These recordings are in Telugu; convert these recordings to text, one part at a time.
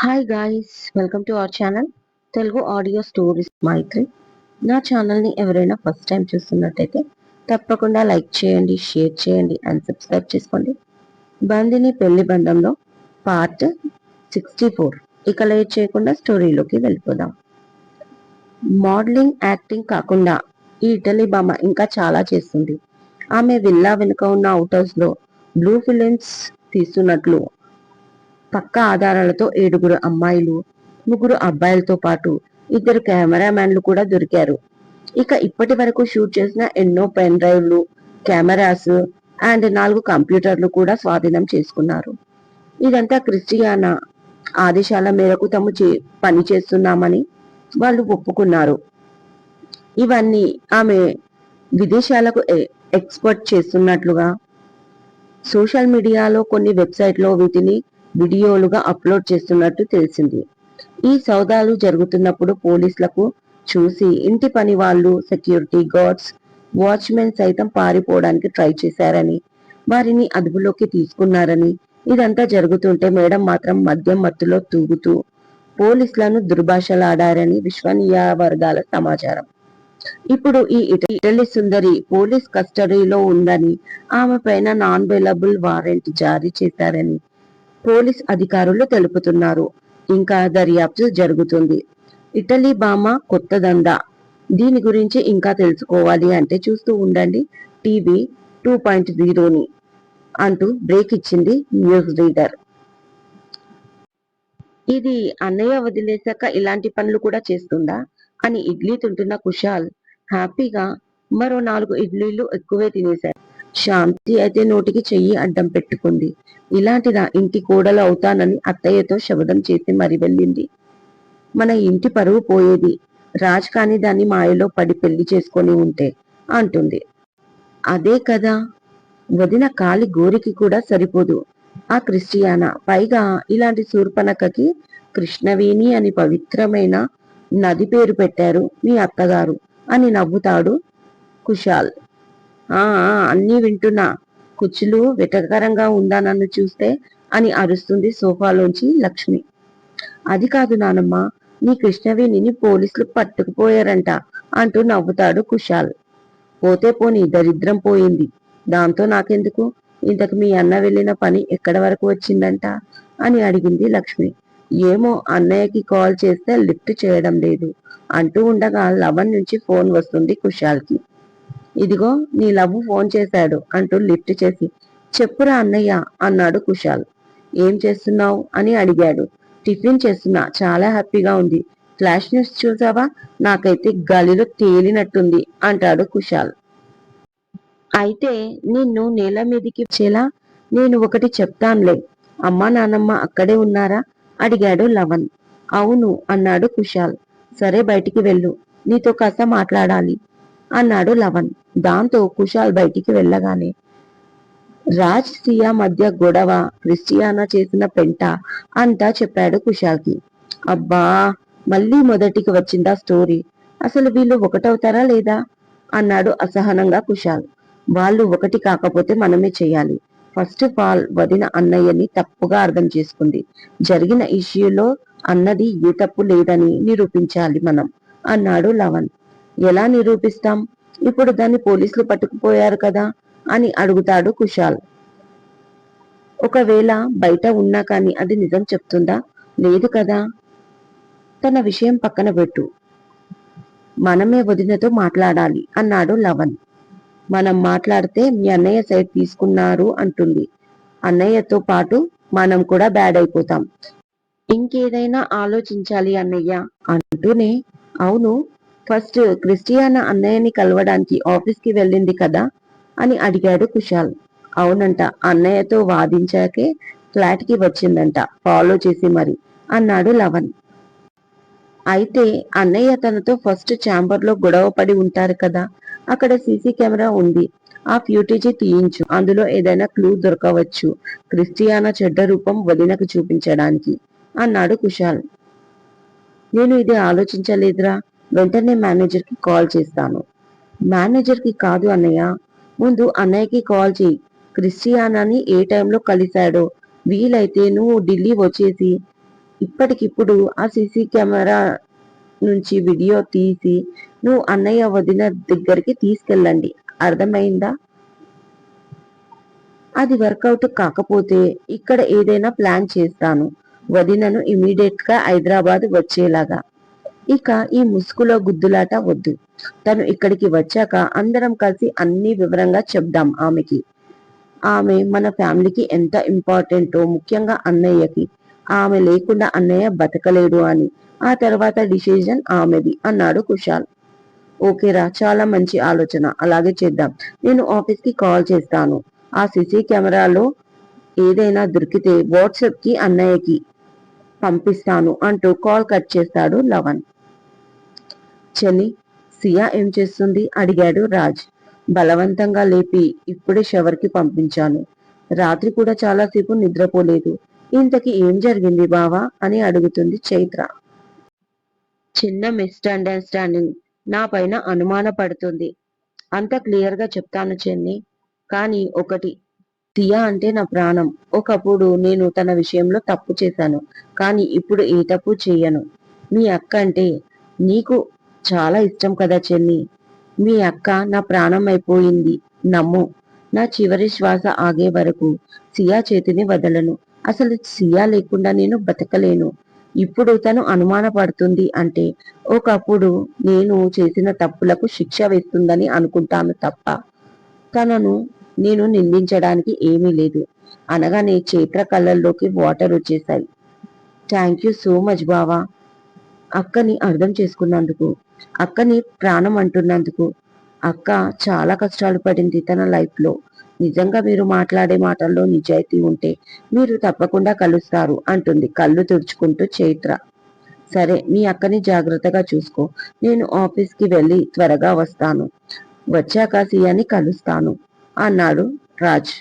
Hi guys welcome to our channel Telugu audio stories Maitri నా ఛానల్ని ఎవరైనా ఫస్ట్ టైం చూస్తున్నట్టయితే తప్పకుండా లైక్ చేయండి షేర్ చేయండి అండ్ సబ్స్క్రైబ్ చేసుకోండి. బందిని పెళ్ళి బంధంలో పార్ట్ సిక్స్టీ ఫోర్ ఇక లేట్ చేయకుండా స్టోరీలోకి వెళ్ళిపోదాం. మోడలింగ్ యాక్టింగ్ కాకుండా ఈ ఇటలీ బామ్మ ఇంకా చాలా చేస్తుంది. ఆమె విల్లా వెనుక ఉన్న అవుట్ హౌస్లో బ్లూ ఫిలిమ్స్ తీస్తున్నట్లు పక్క ఆధారాలతో ఏడుగురు అమ్మాయిలు ముగ్గురు అబ్బాయిలతో పాటు ఇద్దరు కెమెరామ్యాన్లు కూడా దొరికారు. ఇక ఇప్పటి వరకు షూట్ చేసిన ఎన్నో పెన్ డ్రైవ్లు కెమెరాస్ అండ్ నాలుగు కంప్యూటర్లు కూడా స్వాధీనం చేసుకున్నారు. ఇదంతా క్రిస్టియానా ఆదేశాల మేరకు తాము పని చేస్తున్నామని వాళ్ళు ఒప్పుకున్నారు. ఇవన్నీ ఆమె విదేశాలకు ఎక్స్పోర్ట్ చేస్తున్నట్లుగా సోషల్ మీడియాలో కొన్ని వెబ్సైట్లో వీటిని వీడియోలుగా అప్లోడ్ చేస్తున్నట్టు తెలిసింది. ఈ సౌదాలు జరుగుతున్నప్పుడు పోలీసులకు చూసి ఇంటి పని వాళ్ళు సెక్యూరిటీ గార్డ్స్ వాచ్మెన్ సైతం పారిపోవడానికి ట్రై చేశారని వారిని అదుపులోకి తీసుకున్నారని ఇదంతా జరుగుతుంటే మేడం మాత్రం మద్యం మత్తులో తూగుతూ పోలీసులను దుర్భాషలాడారని విశ్వనీయ వర్గాల సమాచారం. ఇప్పుడు ఈ ఇటలీ సుందరి పోలీస్ కస్టడీలో ఉందని ఆమె పైన నాన్ అవైలబుల్ వారెంట్ జారీ చేశారని పోలీస్ అధికారులు తెలుపుతున్నారు. ఇంకా దర్యాప్తు జరుగుతుంది. ఇటలీ బామ కొత్త దందా. దీని గురించి ఇంకా తెలుసుకోవాలి అంటే చూస్తూ ఉండండి టీవీ టూ పాయింట్ జీరోని అంటూ బ్రేక్ ఇచ్చింది న్యూస్ రీడర్. ఇది అన్నయ్య వదిలేశాక ఇలాంటి పనులు కూడా చేస్తుందా? అని ఇడ్లీ తింటున్న కుషాల్ హ్యాపీగా మరో నాలుగు ఇడ్లీలు ఎక్కువే తినేశారు శాంతి అయితే నోటికి చెయ్యి అడ్డం పెట్టుకుంది. ఇలాంటిదా ఇంటి కోడలు అవుతానని అత్తయ్యతో శబదం చేసి మరి వెళ్ళింది. మన ఇంటి పరువు పోయేది. రాజ్ కాని దాన్ని మాయలో పడి పెళ్ళి చేసుకొని ఉంటే అంటుంది. అదే కదా. వదిన కాలి గోరికి కూడా సరిపోదు. ఆ క్రిస్టియానా? పైగా ఇలాంటి శూర్పనకకి కృష్ణవేణి అని పవిత్రమైన నది పేరు పెట్టారు మీ అత్తగారు అని నవ్వుతాడు కుషాల్ ఆ అన్నీ వింటున్నా. కుచ్చులు వెటకరంగా ఉందా నన్ను చూస్తే అని అరుస్తుంది సోఫాలోంచి లక్ష్మి. అది కాదు నానమ్మ నీ కృష్ణవేణిని పోలీసులు పట్టుకుపోయారంట అంటూ నవ్వుతాడు కుషాల్ పోతే పోని దరిద్రం పోయింది. దాంతో నాకెందుకు? ఇంతకు మీ అన్న వెళ్ళిన పని ఎక్కడ వరకు వచ్చిందంట? అని అడిగింది లక్ష్మి. ఏమో అన్నయ్యకి కాల్ చేస్తే లిఫ్ట్ చేయడం లేదు అంటూ ఉండగా లవన్ నుంచి ఫోన్ వస్తుంది కుషాల్కి ఇదిగో నీ లవ్ ఫోన్ చేశాడు అంటూ లిఫ్ట్ చేసి చెప్పురా అన్నయ్య అన్నాడు కుషాల్ ఏం చేస్తున్నావు? అని అడిగాడు. టిఫిన్ చేస్తున్నా చాలా హ్యాపీగా ఉంది. ఫ్లాష్ న్యూస్ చూసావా? నాకైతే గాలిలో తేలినట్టుంది అంటాడు కుషాల్ అయితే నిన్ను నేల మీదికి చేలా నేను ఒకటి చెప్తానులే. అమ్మా నానమ్మ అక్కడే ఉన్నారా? అడిగాడు లవన్ అవును అన్నాడు కుషాల్ సరే బయటికి వెళ్ళు. నీతో కాస్త మాట్లాడాలి. అన్నాడు లవన్ దాంతో కుషాల్ బయటికి వెళ్ళగానే రాజ్ సియా మధ్య గొడవ క్రిస్టియానా చేసిన పెంట అంతా చెప్పాడు కుషాల్కి అబ్బా మళ్ళీ మొదటికి వచ్చిందా స్టోరీ? అసలు వీళ్ళు ఒకటవుతారా లేదా? అన్నాడు అసహనంగా కుషాల్ వాళ్ళు ఒకటి కాకపోతే మనమే చేయాలి. ఫస్ట్ ఆఫ్ ఆల్ వదిన అన్నయ్యని తప్పుగా అర్థం చేసుకుంది. జరిగిన ఇష్యూలో అన్నది ఏ తప్పు లేదని నిరూపించాలి మనం అన్నాడు లవన్ ఎలా నిరూపిస్తాం? ఇప్పుడు దాన్ని పోలీసులు పట్టుకుపోయారు కదా అని అడుగుతాడు కుషాల్ ఒకవేళ బయట ఉన్నా కానీ అది నిజం చెప్తుందా? లేదు కదా. తన విషయం పక్కన పెట్టు. మనమే వదినతో మాట్లాడాలి అన్నాడు లవన్ మనం మాట్లాడితే మీ అన్నయ్య సైడ్ తీసుకున్నారు అంటుంది. అన్నయ్యతో పాటు మనం కూడా బ్యాడ్ అయిపోతాం. ఇంకేదైనా ఆలోచించాలి అన్నయ్య అంటూనే అవును ఫస్ట్ క్రిస్టియానా అన్నయ్యని కలవడానికి ఆఫీస్కి వెళ్ళింది కదా అని అడిగాడు కుశాల్. అవునంట అన్నయ్యతో వాదించాకే ఫ్లాట్కి వచ్చిందంట ఫాలో చేసి మరి అన్నాడు లవన్ అయితే అన్నయ్య తనతో ఫస్ట్ ఛాంబర్లో గొడవ పడి ఉంటారు కదా అక్కడ సీసీ కెమెరా ఉంది ఆ ఫ్యూటేజీ తీయించు అందులో ఏదైనా క్లూ దొరకవచ్చు క్రిస్టియానా చెడ్డ రూపం వదినకు చూపించడానికి అన్నాడు కుశాల్. నేను ఇది ఆలోచించలేదురా వెంటనే మేనేజర్కి కాల్ చేస్తాను. మేనేజర్కి కాదు అన్నయ్య ముందు అన్నయ్యకి కాల్ చేయి. క్రిస్టియానాని ఏ టైంలో కలిశాడో వీలైతే నువ్వు ఢిల్లీ వచ్చేసి ఇప్పటికిప్పుడు ఆ సీసీ కెమెరా నుంచి వీడియో తీసి నువ్వు అన్నయ్య వదిన దగ్గరికి తీసుకెళ్ళండి. అర్థమైందా? అది వర్కౌట్ కాకపోతే ఇక్కడ ఏదైనా ప్లాన్ చేస్తాను. వదినను ఇమీడియట్గా హైదరాబాద్ వచ్చేలాగా. ఇక ఈ ముసుగులో గుద్దులాట వద్దు. తను ఇక్కడికి వచ్చాక అందరం కలిసి అన్ని వివరంగా చెప్దాం ఆమెకి. ఆమె మన ఫ్యామిలీకి ఎంత ఇంపార్టెంటో ముఖ్యంగా అన్నయ్యకి. ఆమె లేకుండా అన్నయ్య బతకలేడు అని. ఆ తర్వాత డిసిజన్ ఆమెది అన్నాడు కుశాల్. ఓకేరా చాలా మంచి ఆలోచన. అలాగే చేద్దాం. నేను ఆఫీస్కి కాల్ చేస్తాను. ఆ సీసీ కెమెరాలో ఏదైనా దొరికితే వాట్సాప్కి అన్నయ్యకి పంపిస్తాను అంటూ కాల్ కట్ చేస్తాడు లవన్ చెల్లి సియా ఏం చేస్తుంది? అడిగాడు రాజ్. బలవంతంగా లేపి ఇప్పుడే షవర్కి పంపించాను. రాత్రి కూడా చాలాసేపు నిద్రపోలేదు. ఇంతకి ఏం జరిగింది బావా? అని అడుగుతుంది చైత్ర. చిన్న మిస్అండర్స్టాండింగ్ నా పైన అనుమాన పడుతుంది. అంత క్లియర్గా చెప్తాను చెన్ని కానీ ఒకటి సియా అంటే నా ప్రాణం. ఒకప్పుడు నేను తన విషయంలో తప్పు చేశాను. కానీ ఇప్పుడు ఏ తప్పు చేయను. మీ అక్క అంటే నీకు చాలా ఇష్టం కదా చెన్ని మీ అక్క నా ప్రాణం అయిపోయింది. నమ్ము. నా చివరి శ్వాస ఆగే వరకు సియా చేతిని వదలను. అసలు సియా లేకుండా నేను బతకలేను ఇప్పుడు తను అనుమానపడుతుంది అంటే ఒకప్పుడు నేను చేసిన తప్పులకు శిక్ష వేస్తుందని అనుకుంటాను తప్ప తనను నేను నిందించడానికి ఏమీ లేదు. అనగానే చేత్ర కళ్ళల్లోకి వాటర్ వచ్చేసాయి థ్యాంక్ యూ సో మచ్ బావా. అక్కని అర్థం చేసుకున్నందుకు అక్కని ప్రాణం అంటున్నందుకు అక్క చాలా కష్టాలు పడింది తన లైఫ్లో నిజంగా మీరు మాట్లాడే మాటల్లో నిజాయితీ ఉంటే మీరు తప్పకుండా కలుస్తారు అంటుంది కళ్ళు తుడుచుకుంటూ చైత్ర. సరే మీ అక్కని జాగ్రత్తగా చూసుకో. నేను ఆఫీస్కి వెళ్ళి త్వరగా వస్తాను. వచ్చాక సియాని కలుస్తాను అన్నాడు రాజ్.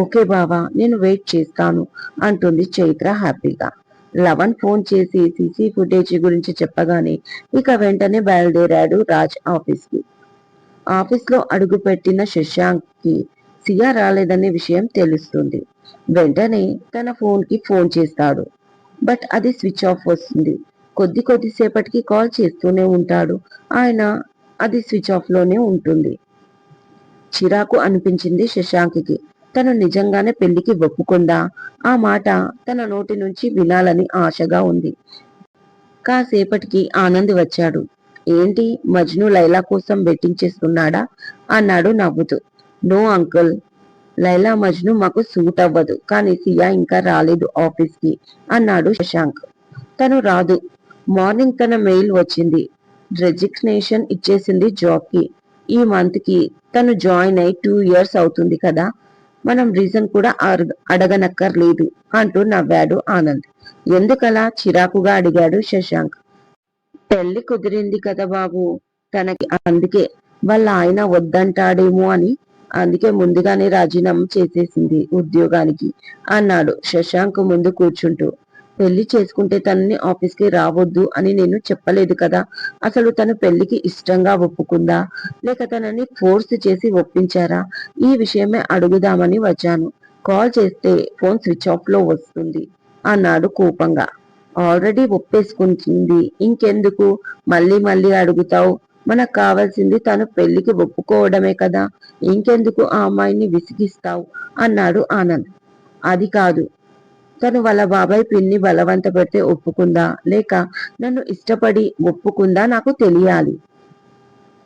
ఓకే బావా నేను వెయిట్ చేస్తాను అంటుంది చైత్ర హ్యాపీగా లవన్ ఫోన్ చేసి సీసీ ఫుటేజ్ గురించి చెప్పగానే ఇక వెంటనే బయలుదేరాడు రాజ్ ఆఫీస్కి ఆఫీస్లో అడుగుపెట్టిన శశాంక్కి సియా రాలేదనే విషయం తెలుస్తుంది. వెంటనే తన ఫోన్కి ఫోన్ చేస్తాడు. బట్ అది స్విచ్ ఆఫ్ వస్తుంది. కొద్ది కొద్దిసేపటికి కాల్ చేస్తూనే ఉంటాడు. ఆయన అది స్విచ్ ఆఫ్లోనే ఉంటుంది. చిరాకు అనిపించింది శశాంక్కి. తను నిజంగానే పెళ్ళికి ఒప్పుకుందా? ఆ మాట తన నోటి నుంచి వినాలని ఆశగా ఉంది. కాసేపటికి ఆనంద్ వచ్చాడు. ఏంటి? మజ్ను లైలా కోసం బెట్టింగ్ చేస్తున్నాడా అన్నాడు నవ్వుతూ. No uncle. లైలా మజ్ను మాకు సూట్ అవ్వదు. కానీ సియా ఇంకా రాలేదు ఆఫీస్కి అన్నాడు శశాంక్. తను రాదు. మార్నింగ్ తన మెయిల్ వచ్చింది. రెజిగ్నేషన్ ఇచ్చేసింది జాబ్కి ఈ మంత్కి తను జాయిన్ అయి టూ ఇయర్స్ అవుతుంది కదా? మనం రీజన్ కూడా అడగ- అడగనక్కర్లేదు అంటూ నవ్వాడు ఆనంద్. ఎందుకలా? చిరాకుగా అడిగాడు శశాంక్. పెళ్ళి కుదిరింది కదా బాబు తనకి అందుకే. వాళ్ళ ఆయన వద్దంటాడేమో అని అందుకే ముందుగానే రాజీనామా చేసేసింది ఉద్యోగానికి అన్నాడు శశాంక్ ముందు కూర్చుంటూ. పెళ్ళి చేసుకుంటే తనని ఆఫీస్కి రావద్దు అని నేను చెప్పలేదు కదా. అసలు తను పెళ్ళికి ఇష్టంగా ఒప్పుకుందా? లేక తనని ఫోర్స్ చేసి ఒప్పించారా? ఈ విషయమే అడుగుదామని వచ్చాను. కాల్ చేస్తే ఫోన్ స్విచ్ ఆఫ్లో వస్తుంది. అన్నాడు కోపంగా. ఆల్రెడీ ఒప్పేసుకుంటుంది. ఇంకెందుకు? మళ్ళీ మళ్ళీ అడుగుతావు. మనకు కావాల్సింది తను పెళ్ళికి ఒప్పుకోవడమే కదా. ఇంకెందుకు ఆ అమ్మాయిని విసిగిస్తావు? అన్నాడు ఆనంద్. అది కాదు. తను వాళ్ళ బాబాయ్ పిన్ని బలవంత పెడితే ఒప్పుకుందా? లేక నన్ను ఇష్టపడి ఒప్పుకుందా? నాకు తెలియాలి.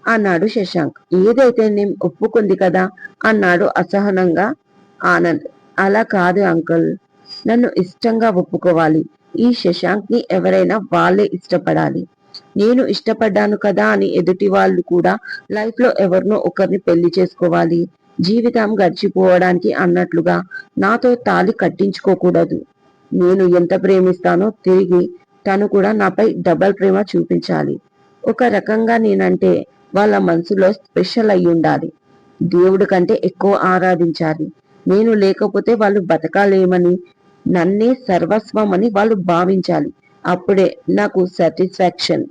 అన్నాడు శశాంక్. ఏదైతే నేను ఒప్పుకుంది కదా? అన్నాడు అసహనంగా ఆనంద్. అలా కాదు అంకుల్. నన్ను ఇష్టంగా ఒప్పుకోవాలి. ఈ శశాంక్ని ఎవరైనా వాళ్ళే ఇష్టపడాలి. నేను ఇష్టపడ్డాను కదా అని ఎదుటి వాళ్ళు కూడా లైఫ్లో ఎవరినో ఒకరిని పెళ్ళి చేసుకోవాలి. జీవితం గడిచిపోవడానికి అన్నట్లుగా నాతో తాళి కట్టించుకోకూడదు. నేను ఎంత ప్రేమిస్తానో తిరిగి తను కూడా నాపై డబల్ ప్రేమ చూపించాలి. ఒక రకంగా నేనంటే వాళ్ళ మనసులో స్పెషల్ అయి ఉండాలి దేవుడి కంటే ఎక్కువ ఆరాధించాలి. నేను లేకపోతే వాళ్ళు బతకాలేమని నన్నే సర్వస్వం అని వాళ్ళు భావించాలి. అప్పుడే నాకు సాటిస్ఫాక్షన్.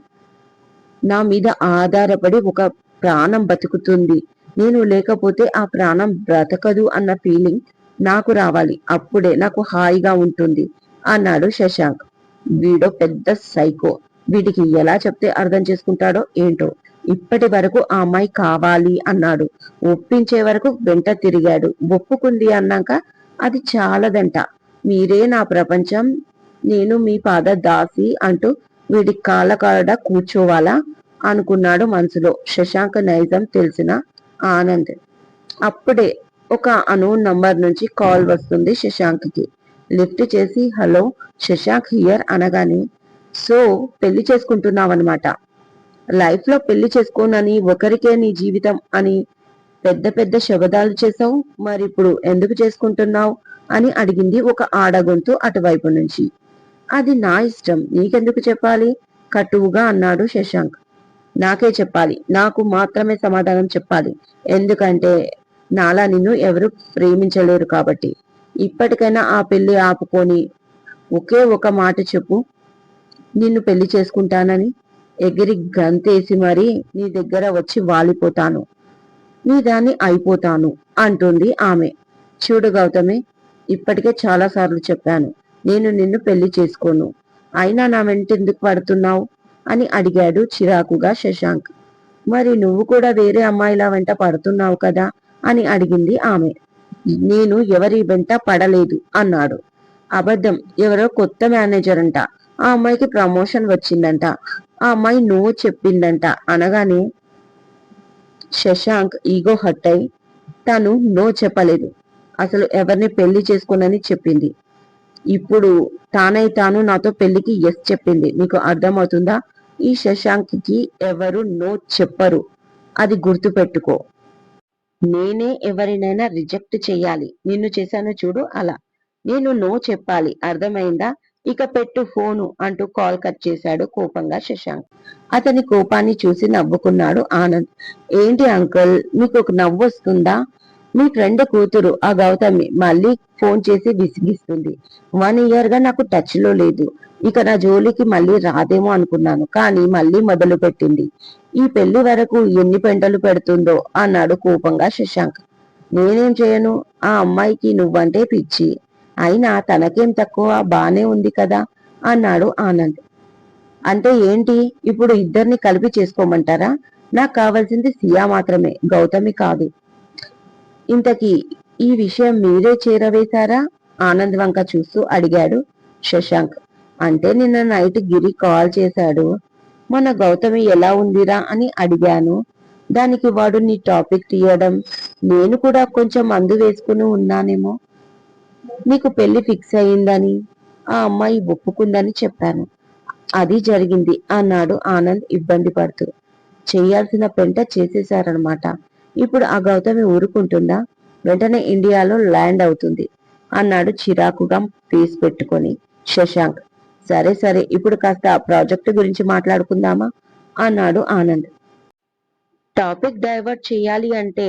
నా మీద ఆధారపడి ఒక ప్రాణం బతుకుతుంది. నేను లేకపోతే ఆ ప్రాణం బ్రతకదు అన్న ఫీలింగ్ నాకు రావాలి. అప్పుడే నాకు హాయిగా ఉంటుంది అన్నాడు శశాంక్. వీడో పెద్ద సైకో వీటికి ఎలా చెప్తే అర్థం చేసుకుంటాడో ఏంటో. ఇప్పటి వరకు ఆ అమ్మాయి కావాలి అన్నాడు. ఒప్పించే వరకు వెంట తిరిగాడు. ఒప్పుకుంది అన్నాక అది చాలదంట. మీరే నా ప్రపంచం నేను మీ పాద దాసి అంటూ వీడి కాళ్ళ కాడ కూర్చోవాలా అనుకున్నాడు మనసులో. శశాంక్ నైజం తెలిసిన ఆనంద్. అప్పుడే ఒక అనోన్ నంబర్ నుంచి కాల్ వస్తుంది శశాంక్కి లిఫ్ట్ చేసి హలో శశాంక్ హియర్ అనగానే సో పెళ్ళి చేసుకుంటున్నావన్నమాట. లైఫ్లో పెళ్ళి చేసుకోనని ఒకరికే నీ జీవితం అని పెద్ద పెద్ద శబదాలు చేసావు మరి ఇప్పుడు ఎందుకు చేసుకుంటున్నావు? అని అడిగింది ఒక ఆడగొంతు అటువైపు నుంచి. అది నా ఇష్టం. నీకెందుకు చెప్పాలి? కటువుగా అన్నాడు శశాంక్. నాకే చెప్పాలి. నాకు మాత్రమే సమాధానం చెప్పాలి. ఎందుకంటే నాలా నిన్ను ఎవరు ప్రేమించలేరు కాబట్టి. ఇప్పటికైనా ఆ పెళ్ళి ఆపుకొని ఒకే ఒక మాట చెప్పు. నిన్ను పెళ్ళి చేసుకుంటానని ఎగిరి గంతేసి మరీ నీ దగ్గర వచ్చి వాలిపోతాను. నీ దాన్ని అయిపోతాను అంటుంది ఆమె. చూడు గౌతమి ఇప్పటికే చాలా సార్లు చెప్పాను. నేను నిన్ను పెళ్ళి చేసుకోను. అయినా నా వెంట ఎందుకు పడుతున్నావు? అని అడిగాడు చిరాకుగా శశాంక్. మరి నువ్వు కూడా వేరే అమ్మాయిల వెంట పడుతున్నావు కదా? అని అడిగింది ఆమె. నేను ఎవరి వెంట పడలేదు అన్నాడు. అబద్ధం. ఎవరో కొత్త మేనేజర్ అంట. ఆ అమ్మాయికి ప్రమోషన్ వచ్చిందంట. ఆ అమ్మాయి నువ్వు చెప్పిందంట. అనగానే శశాంక్ ఈగో హట్ అయి తను నో చెప్పలేదు. అసలు ఎవరిని పెళ్ళి చేసుకోనని చెప్పింది. ఇప్పుడు తానై తాను నాతో పెళ్ళికి ఎస్ చెప్పింది. నీకు అర్థమవుతుందా? ఈ శశాంక్కి ఎవరు నో చెప్పరు. అది గుర్తు పెట్టుకో నేనే ఎవరినైనా రిజెక్ట్ చెయ్యాలి. నిన్ను చేశాను చూడు అలా. నేను నో చెప్పాలి. అర్థమైందా? ఇక పెట్టు ఫోను అంటూ కాల్ కట్ చేశాడు కోపంగా శశాంక్. అతని కోపాన్ని చూసి నవ్వుకున్నాడు ఆనంద్. ఏంటి అంకుల్ మీకు ఒక నవ్వు వస్తుందా? మీ ఫ్రెండ్ కూతురు ఆ గౌతమి మళ్ళీ ఫోన్ చేసి విసిగిస్తుంది. వన్ ఇయర్గా నాకు టచ్లో లేదు. ఇక నా జోలికి మళ్ళీ రాదేమో అనుకున్నాను కానీ మళ్ళీ మొదలు పెట్టింది. ఈ పెళ్ళి వరకు ఎన్ని పెంటలు పెడుతుందో అన్నాడు కోపంగా శశాంక్. నేనేం చేయను? ఆ అమ్మాయికి నువ్వంటే పిచ్చి. అయినా తనకేం తక్కువ? బానే ఉంది కదా? అన్నాడు ఆనంద్. అంటే ఏంటి? ఇప్పుడు ఇద్దరిని కలిపి చేసుకోమంటారా? నాకు కావాల్సింది సియా మాత్రమే గౌతమి కాదు. ఇంతకీ ఈ విషయం మీరే చేరవేశారా? ఆనంద్ వంక చూస్తూ అడిగాడు శశాంక్. అంటే నిన్న నైట్ గిరి కాల్ చేశాడు. మన గౌతమి ఎలా ఉందిరా? అని అడిగాను. దానికి వాడు నీ టాపిక్ తీయడం. నేను కూడా కొంచెం మందు వేసుకుని ఉన్నానేమో. నీకు పెళ్ళి ఫిక్స్ అయిందని ఆ అమ్మాయి ఒప్పుకుందని చెప్పాను. అది జరిగింది అన్నాడు ఆనంద్ ఇబ్బంది పడుతూ. చేయాల్సిన పెంట చేసేశారనమాట ఇప్పుడు ఆ గౌతమి ఊరుకుంటుందా? వెంటనే ఇండియాలో ల్యాండ్ అవుతుంది అన్నాడు చిరాకుగా ఫేస్ పెట్టుకొని శశాంక్. సరే సరే. ఇప్పుడు కాస్త ఆ ప్రాజెక్ట్ గురించి మాట్లాడుకుందామా? అన్నాడు ఆనంద్. టాపిక్ డైవర్ట్ చేయాలి అంటే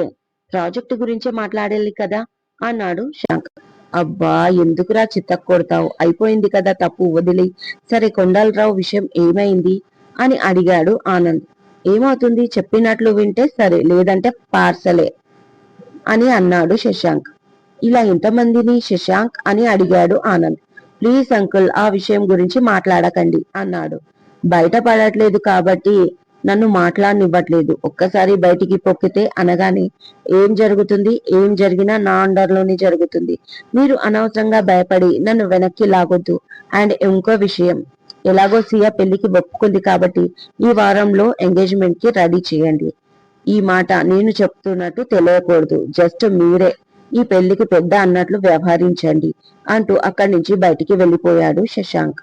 ప్రాజెక్ట్ గురించే మాట్లాడాలి కదా? అన్నాడు శాంక్. అబ్బా ఎందుకురా చిత్తకు కొడతావు? అయిపోయింది కదా తప్పు వదిలి సరే కొండలరావు విషయం ఏమైంది? అని అడిగాడు ఆనంద్. ఏమవుతుంది? చెప్పినట్లు వింటే సరే లేదంటే పార్సలే అని అన్నాడు శశాంక్. ఇలా ఎంతమందిని? శశాంక్ అని అడిగాడు ఆనంద్. ప్లీజ్ అంకుల్ ఆ విషయం గురించి మాట్లాడకండి అన్నాడు. బయట పడట్లేదు కాబట్టి నన్ను మాట్లాడనివ్వట్లేదు. ఒక్కసారి బయటికి పొక్కితే అనగానే ఏం జరుగుతుంది? ఏం జరిగినా నా అండర్లోనే జరుగుతుంది. మీరు అనవసరంగా భయపడి నన్ను వెనక్కి లాగొద్దు. అండ్ ఇంకో విషయం ఎలాగో సియా పెళ్ళికి ఒప్పుకుంది కాబట్టి ఈ వారంలో ఎంగేజ్మెంట్కి రెడీ చేయండి. ఈ మాట నేను చెప్తున్నట్టు తెలియకూడదు. జస్ట్ మీరే ఈ పెళ్ళికి పెద్ద అన్నట్లు వ్యవహరించండి అంటూ అక్కడి నుంచి బయటికి వెళ్ళిపోయాడు శశాంక్.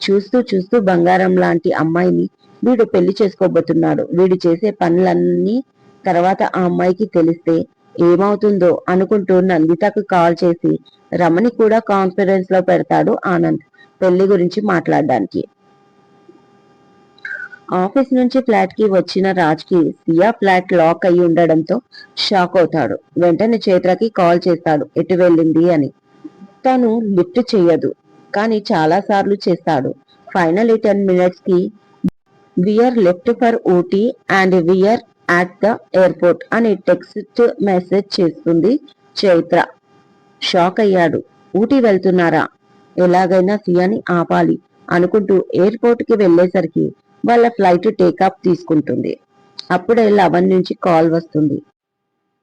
చూస్తూ చూస్తూ బంగారం లాంటి అమ్మాయిని వీడు పెళ్ళి చేసుకోబోతున్నాడు. వీడు చేసే పనులన్నీ తర్వాత ఆ అమ్మాయికి తెలిస్తే ఏమవుతుందో అనుకుంటూ నందితకు కాల్ చేసి రమణి కూడా కాన్ఫరెన్స్లో పెడతాడు ఆనంద్ పెళ్ళి గురించి మాట్లాడడానికి. ఆఫీస్ నుంచి ఫ్లాట్కి వచ్చిన రాజ్కి సియా ఫ్లాట్ లాక్ అయి ఉండడంతో షాక్ అవుతాడు. వెంటనే చైత్రకి కాల్ చేస్తాడు ఎటు వెళ్ళింది? అని. తను లిఫ్ట్ చేయదు కానీ చాలా సార్లు చేస్తాడు. ఫైనల్ టెన్ మినిట్స్కి we are left for Ooty and we are at the airport అని టెక్స్ట్ మెసేజ్ చేస్తుంది చైత్ర. షాక్ అయ్యాడు. ఊటీ వెళ్తున్నారా? ఎలాగైనా సియాని ఆపాలి అనుకుంటూ ఎయిర్పోర్ట్కి వెళ్ళేసరికి వాళ్ళ ఫ్లైట్ టేకాఫ్ తీసుకుంటుంది. అప్పుడే లవన్ నుంచి కాల్ వస్తుంది.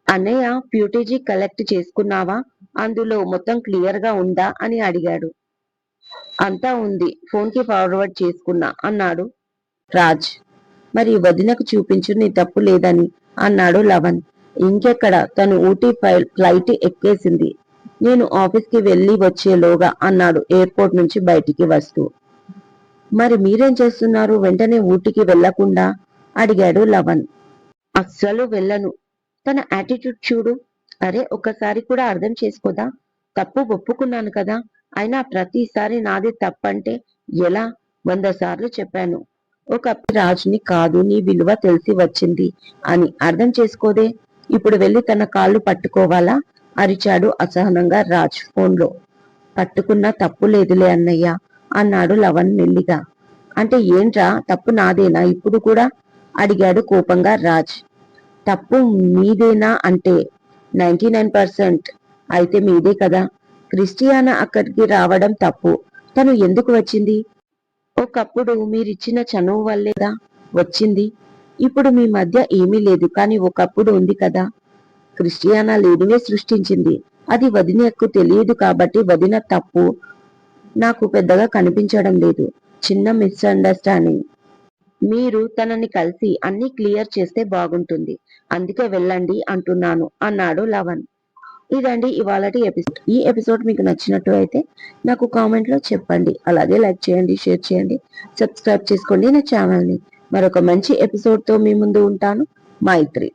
అన్నయ్య ప్యూటీజీ కలెక్ట్ చేసుకున్నావా? అందులో మొత్తం క్లియర్గా ఉందా? అని అడిగాడు. అంతా ఉంది. ఫోన్కి ఫార్వర్డ్ చేసుకున్నా అన్నాడు రాజ్. మరి వదినకు చూపించు నీ తప్పు లేదని అన్నాడు లవన్ ఇంకెక్కడ? తను ఊటీ ఫ్లైట్ ఎక్కేసింది. నేను ఆఫీస్కి వెళ్ళి వచ్చేలోగా అన్నాడు ఎయిర్పోర్ట్ నుంచి బయటికి వస్తూ. మరి మీరేం చేస్తున్నారు? వెంటనే ఊటికి వెళ్ళకుండా అడిగాడు లవన్ అస్సలు వెళ్ళను. తన యాటిట్యూడ్ చూడు. అరే ఒక్కసారి కూడా అర్థం చేసుకోదా? తప్పు ఒప్పుకున్నాను కదా. అయినా ప్రతిసారి నాది తప్పంటే ఎలా? వంద సార్లు చెప్పాను. ఒక రాజుని కాదు నీ విలువ తెలిసి వచ్చింది అని. అర్థం చేసుకోదే? ఇప్పుడు వెళ్ళి తన కాళ్ళు పట్టుకోవాలా? అరిచాడు అసహనంగా రాజ్ ఫోన్లో. పట్టుకున్నా తప్పు లేదులే అన్నయ్య. అన్నాడు లవన్ మెల్లిగా. అంటే ఏంట్రా? తప్పు నాదేనా? ఇప్పుడు కూడా అడిగాడు కోపంగా రాజ్. తప్పు మీదేనా అంటే నైన్టీ నైన్ పర్సెంట్ అయితే మీదే కదా. క్రిస్టియానా అక్కడికి రావడం తప్పు. తను ఎందుకు వచ్చింది? ఒకప్పుడు మీరిచ్చిన చనువు వల్లేదా? వచ్చింది. ఇప్పుడు మీ మధ్య ఏమీ లేదు కానీ ఒకప్పుడు ఉంది కదా. క్రిస్టియానా లేనివే సృష్టించింది. అది వదినకు తెలియదు కాబట్టి వదిన తప్పు. నాకు పెద్దగా కనిపించడం లేదు. చిన్న మిస్అండర్స్టాండింగ్. మీరు తనని కలిసి అన్ని క్లియర్ చేస్తే బాగుంటుంది. అందుకే వెళ్ళండి అంటున్నాను అన్నాడు లవన్ ఇదండి ఇవాళటి ఎపిసోడ్. ఈ ఎపిసోడ్ మీకు నచ్చినట్టు అయితే నాకు కామెంట్లో చెప్పండి. అలాగే లైక్ చేయండి షేర్ చేయండి సబ్స్క్రైబ్ చేసుకోండి నా ఛానల్ని. మరొక మంచి ఎపిసోడ్తో మీ ముందు ఉంటాను. మైత్రి.